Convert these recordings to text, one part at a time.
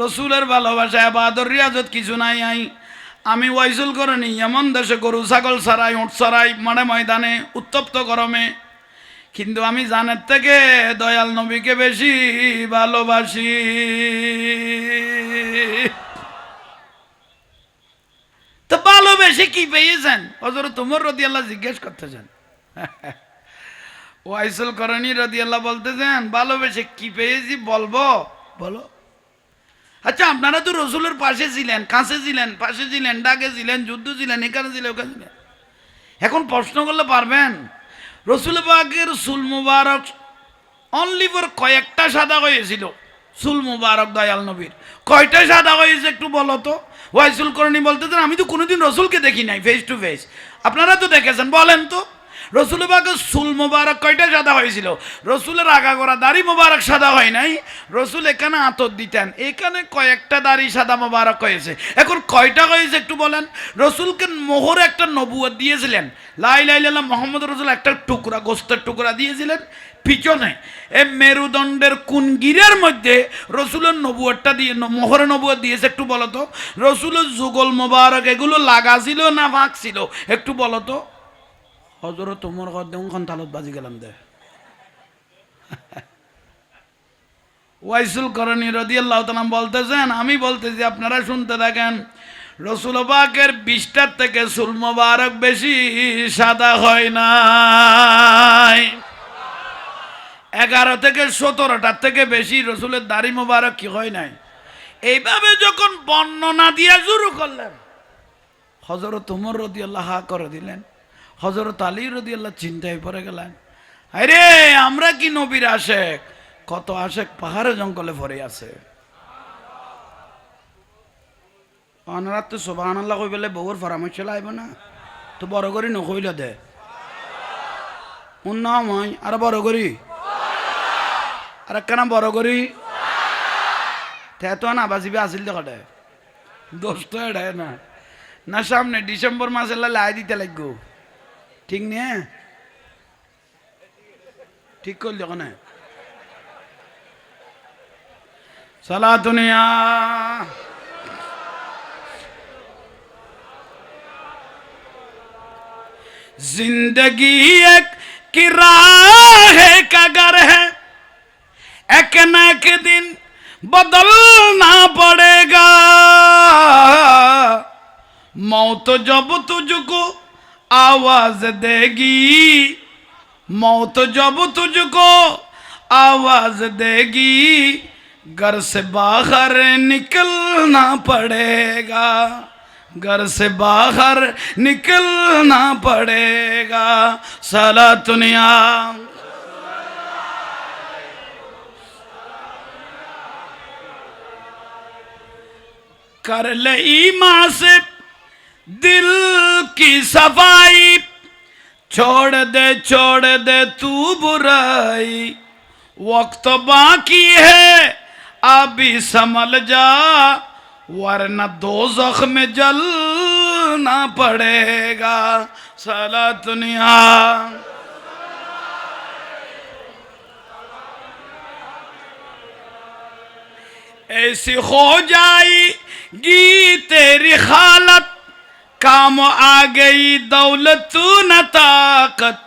রসুলের ভালোবাসা বাদর রিয়াজত কিছু নাই, আই। আমি ওয়াইসুল করে নি এমন দেশে গরু, ছাগল ছাড়াই উঠ ছাড়াই, মাঠে ময়দানে, উত্তপ্ত গরমে। কিন্তু আমি জানের থেকে দয়াল নবীকে বেশি ভালোবাসি। তো ভালোবেসে কি পেয়েছেন? হজর তোমার রদি আল্লাহ জিজ্ঞেস করতেছেন। ওয়াইসুল করণী রদি আল্লাহ বলতেছেন, ভালোবেসে কি পেয়েছি বলব? বলো। আচ্ছা আপনারা তো রসুলের পাশে ছিলেন, কাছে ছিলেন, পাশে ছিলেন, ডাকে ছিলেন, যুদ্ধ ছিলেন, এখানে ছিলেন, ওখানে ছিলেন। এখন প্রশ্ন করলে পারবেন, রসুল বাগের সুল মুবারক অনলি ফর কয়েকটা সাদা হয়েছিল। সুল মুবারক দয়াল নবীর। কয়টা সাদা হয়েছে একটু বলো তো? ওয়াইসুল করণী বলতেছেন, আমি তো কোনোদিন রসুলকে দেখি নাই ফেস টু ফেস আপনারা তো দেখেছেন, বলেন তো। রসুল বাগের সুল মুবারক কয়টা সাদা হয়েছিল? রসুলের আগা করা দাড়ি মুবারক সাদা হয় নাই। রসুল এখানে আতর দিতেন। এখানে কয়েকটা দাড়ি সাদা মুবারক হয়েছে। এখন কয়টা হয়েছে একটু বলেন? রসুলকে মোহরে একটা নবুয়ত দিয়েছিলেন। লাই লাই লাল্লাহ মোহাম্মদ রসুল একটা টুকরা, গোস্তের টুকরা দিয়েছিলেন পিছনে। এ মেরুদণ্ডের কোন গিরের মধ্যে রসুলের নবুয়টা দিয়ে মোহরে নবুয়ত দিয়েছে একটু বলো তো? রসুলের যুগল মোবারক এগুলো লাগা ছিল না ফাঁক ছিল? একটু বলো তো। হজরত তোমার ঘর দেউন তালত বাজি গেলাম দে। ওয়াইসুল করণী রদি আল্লাহ তালাম বলতেছেন, আমি বলতেছি, আপনারা শুনতে থাকেন, রসুল পাকের বিশটার থেকে সুল মোবারক বেশি সাদা হয় নাই। এগারো থেকে সতেরোটার থেকে বেশি রসুলের দাড়ি মোবারক কি হয় নাই। এইভাবে যখন বর্ণনা দিয়ে শুরু করলেন হজরত উমর রদি আল্লাহ করে দিলেন। হজরত আলী রদি আল্লাহ চিন্তায় পড়ে গেলেন। আরে, আমরা কি নবীর আশেক? কত আশেক পাহাড়ে জঙ্গলে ভরে আছে। অনারাত তো সোবাহান আল্লাহ কই পেলে বউর পরামর্শ লাইব না। তো বড় করি নকইল দে। উন্নাও মই আর বড় করি। আর একখানা বড় করি? তে তো না বাজিবে আসিল দেখে দোষ তো এড়ায় না। না সামনে ডিসেম্বর মাসে লাই দিতে লাগবো। ঠিক নিয়ে ঠিক করলি ওখানে সালা দুনিয়া آواز دے گی۔ موت جب تجھ کو آواز دے گی۔ گھر سے باہر نکلنا پڑے گا۔ گھر سے باہر نکلنا پڑے گا۔ سلا دنیا۔ کر لئی ماں سے دل کی صفائی، چھوڑ دے چھوڑ دے تو برائی۔ وقت باقی ہے، ابھی سمل جا، ورنہ دو زخم جلنا پڑے گا۔ سلا دنیا۔ ایسی ہو جائی، گی تیری حالت کام آ گئی، دولت نہ طاقت۔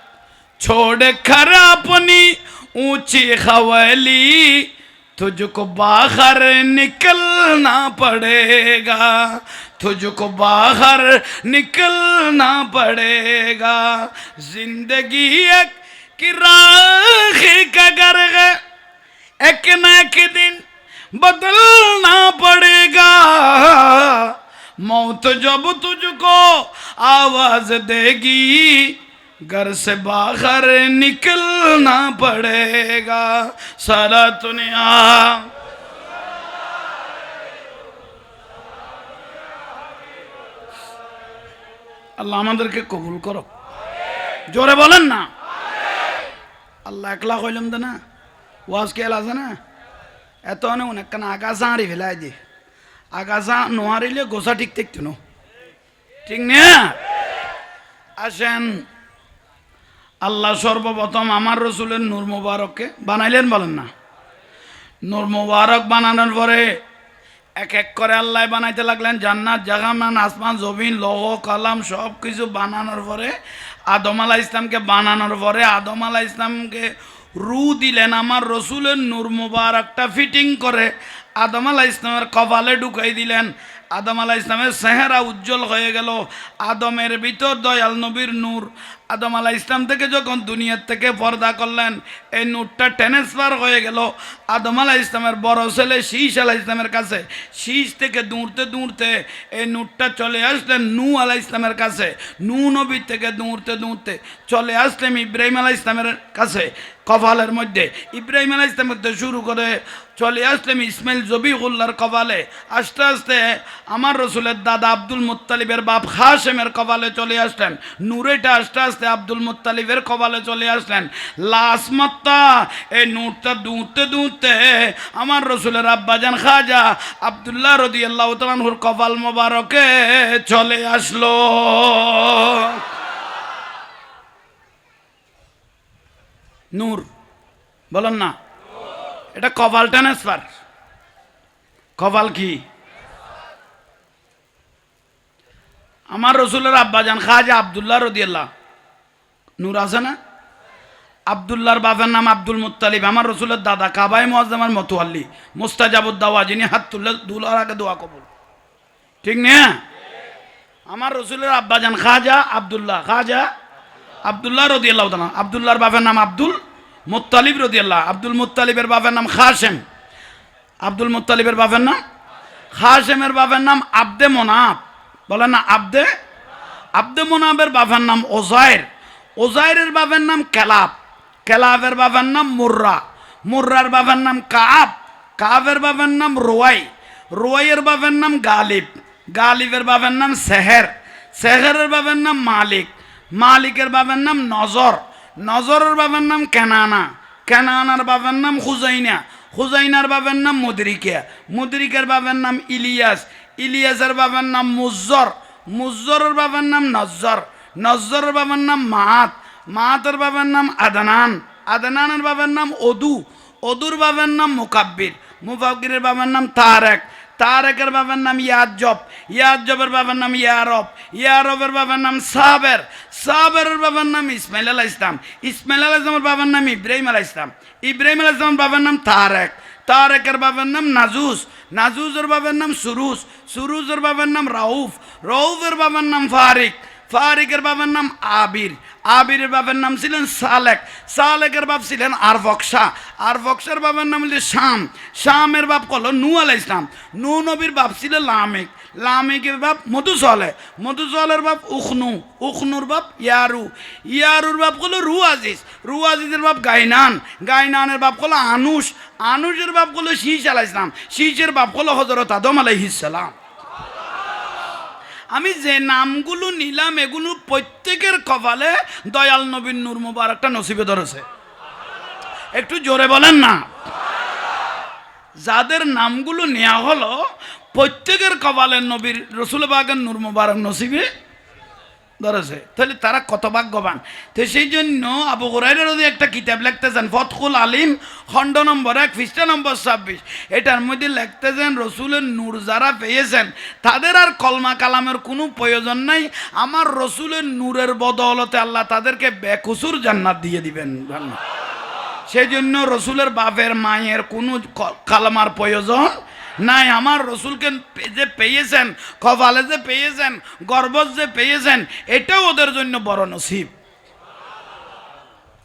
چھوڑ کر اپنی اونچی خوالی تجھ کو باہر نکلنا پڑے گا۔ تجھ کو باہر نکلنا پڑے گا۔ زندگی ایک کی راہ کا ہے، ایک نہ ایک دن بدلنا پڑے گا۔ موت جب تجھ کو آواز دے گی، گھر سے باہر نکلنا پڑے گا۔ سارا دنیا۔ اللہ مندر کے قبول کرو۔ جو رہے بولن نا۔ اللہ اخلاق علم کے علازہ نا۔ اے تو انہوں نے کناکہ ساری بھیلائے جی আগাছা নোয়ারিলে গোসা ঠিক থাকতো না ঠিক না? আসেন, আল্লাহ সর্বপ্রথম আমার রসুলের নূর মুবারককে বানাইলেন বলেন না। নূর মুবারক বানানোর পরে এক এক করে আল্লাহ বানাইতে লাগলেন জান্নাত জাহামান আসমান, জমিন, লহ, কালাম সব কিছু বানানোর পরে আদম আলাহ ইসলামকে বানানোর পরে আদম আলাহ ইসলামকে রু দিলেন। আমার রসুলের নূর মুবারকটা ফিটিং করে আদম আলাহ ইসলামের কপালে ঢুকাই দিলেন। আদম আলাহ ইসলামের চেহারা উজ্জ্বল হয়ে গেল। আদমের ভিতর দয়াল নবীর নূর আদম আলাহ ইসলাম থেকে যখন দুনিয়ার থেকে পর্দা করলেন, এই নূরটা ট্রান্সফার হয়ে গেল। আদম আলাহ ইসলামের বড় ছেলে শীষ আলাহ ইসলামের কাছে। শীষ থেকে দৌড়তে দৌড়তে এই নূরটা চলে আসলেন নু আলাহ ইসলামের কাছে। নু নবীর থেকে দৌড়তে দৌড়তে চলে আসলেন ইব্রাহিম আলাহ ইসলামের কাছে কপালের মধ্যে। ইব্রাহিম আলাহ ইসলামের শুরু করে চলে আসলাম ইসমাইল জবিউল্লার কপালে। আস্তে আস্তে আমার রসুলের দাদা আব্দুল মুত্তালিবের বাপ হাসেমের কপালে চলে আসলেন। নূরেটা আস্তে আস্তে আব্দুল মুত্তালিবের কপালে চলে আসলেন। লাসমত্তা এই নূরটা দুঁতে দুঁতে আমার রসুলের আব্বাজান খাজা আবদুল্লাহ রদি আল্লাহ তালানহুর কপাল মোবারকে চলে আসলো। নূর, বলেন না। এটা কপাল ট্রান্সফার কপাল কি? আমার রসুলের আব্বাজান খাজা আবদুল্লাহ রদিয়াল্লাহ। নূর আছে না? আবদুল্লাহর বাবার নাম আব্দুল মুত্তালিব, আমার রসুলের দাদা কাবাই মোয়াজ্জামার মতুয়াল্লি, মুস্তাজাবুদ্দাওয়া, যিনি হাত তুললে দুলার আগে দোয়া কবুল। ঠিক না? আমার রসুলের আব্বাজান খাজা আবদুল্লাহ খাজা আবদুল্লাহ রদিয়াল্লাহ তালা আবদুল্লাহর বাবার নাম আব্দুল মুত্তালিব রদিয়াল্লাহ, আব্দুল মুত্তালিবের বাবার নাম খাসেম। আব্দুল মুত্তালিবের বাবার নাম খাসেমের বাবার নাম আব্দে মোনাব। বলেন না, আব্দে আব্দে মোনাবের বাবার নাম ওজায়ের ওজায়ের বাবার নাম কেলাব কেলাবের বাবার নাম মুর্রা মুর্রার বাবার নাম কাব কাবের বাবার নাম রোয়াই রোয়াইয়ের বাবার নাম গালিব গালিবের বাবার নাম সেহের সেহেরের বাবার নাম মালিক মালিকের বাবার নাম নজর নজরের বাবার নাম কেনানা কেনানার বাবার নাম হুজাইনা হুজাইনার বাবার নাম মুদ্রিকা মুদ্রিকের বাবার নাম ইলিয়াস ইলিয়াসের বাবার নাম মুজ্জর মুজ্জরের বাবার নাম নজ্জর নজ্জরের বাবার নাম মাহাত মাহাতের বাবার নাম আদনান আদনানের বাবার নাম অদু অদুর বাবার নাম মুকাব্বির মুফাক্কিরের বাবার নাম তারেক তারেকের বাবার নাম ইয়াজব ইয়াজবের বাবার নাম ইয়ারব ইয়ারবের বাবার নাম সাবের সাবেরের বাবার নাম ইসমাইল আলাহ ইসলাম ইসমাইল আলাহ ইসলামের বাবার নাম ইব্রাহিম আলাহ ইসলাম ইব্রাহিম আলাহ ইসলামের বাবার নাম তারেক তারেকের বাবার নাম নাজুস নাজুসের বাবার নাম সুরুস সুরুসের বাবার নাম রাউফ রউফের বাবার নাম ফারিক ফারিকের বাবার নাম আবির। আবিরের বাবার নাম ছিলেন সালেক। সালেকের বাপ ছিলেন আরবক্সা আরবক্সার বাবার নাম হল শাম। শামের বাপ কল নু আলাহ ইসলাম নু নবীর বাপ ছিল লামেক। লামেকের বাপ মধুসলে। মধুসলের বাপ উখনু। উখনুর বাপ ইয়ারু। ইয়ারুর বাপ কল রু আজিজ রু আজিজের বাপ গাইনান। গাইনানের বাপ কল আনুষ। আনুষের বাপ কল শীষ আলাহ ইসলাম শীষের বাপ কল হজরত আদম আলাইহিসালাম আমি যে নামগুলো নিলাম, এগুলো প্রত্যেকের কপালে দয়াল নবীন নূর মুবারকটা নসিবে ধরেছে। একটু জোরে বলেন না। যাদের নামগুলো নেওয়া হলো, প্রত্যেকের কপালে নবীর রসুলবাগের নূর মুবারক নসিবে ধরেছে তাহলে তারা কত ভাগ্যবান। তো সেই জন্য আবু হুরাইরের যদি একটা কিতাব লিখতেছেন ফতকুল আলিম, খণ্ড নম্বর এক, পৃষ্ঠা নম্বর ছাব্বিশ। এটার মধ্যে লিখতেছেন, রসুলের নূর যারা পেয়েছেন, তাদের আর কলমা কালামের কোনো প্রয়োজন নাই। আমার রসুলের নূরের বদৌলতে আল্লাহ তাদেরকে বেকুসুর জান্নাত দিয়ে দিবেন। সেই জন্য রসুলের বাপের মায়ের কোনো কালামার প্রয়োজন নাই, আমার রসুলকে যে পেয়েছেন, কপালে যে পেয়েছেন গর্বজ যে পেয়েছেন, এটাও ওদের জন্য বড় নসিব।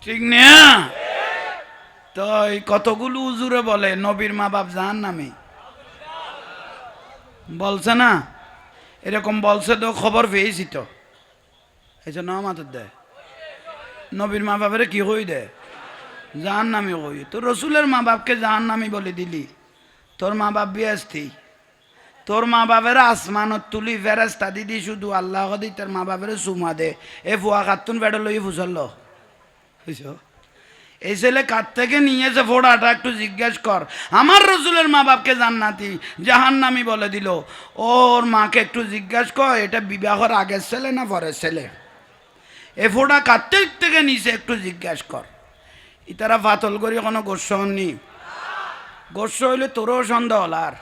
ঠিক না? তো কতগুলো উজুরে বলে, নবীর মা বাপ জাহান নামে। বলছে না? এরকম বলছে তো খবর পেয়েছি তো। এই জন্য আমাদের দেয়। নবীর মা বাপের কি হই দেয়? জাহান নামে হই। তো রসুলের মা বাপকে জাহান নামি বলে দিলি। তোর মা বাপ বিয়াস্তি তোর মা বাপের আসমানত তুলি ফেরাস্তা দিদি শুধু আল্লাহ দি তোর মা বাপের চুমা দে। এ ফুয়া কাতুন বেড়ে লই ফুসল। বুঝছ? এই ছেলে কার থেকে নিয়েছে ফোড়াটা একটু জিজ্ঞেস কর। আমার রসুলের মা বাপকে জান্নাতি জাহান নামি বলে দিল। ওর মাকে একটু জিজ্ঞেস কর, এটা বিবাহর আগের ছেলে না পরের ছেলে? এ ফোড়া কার থেকে নিছে একটু জিজ্ঞেস কর। ইতারা ফাতল করি কোনো গোস্ব হননি। গোস্ব হইলে তোরও সন্দেহ হলার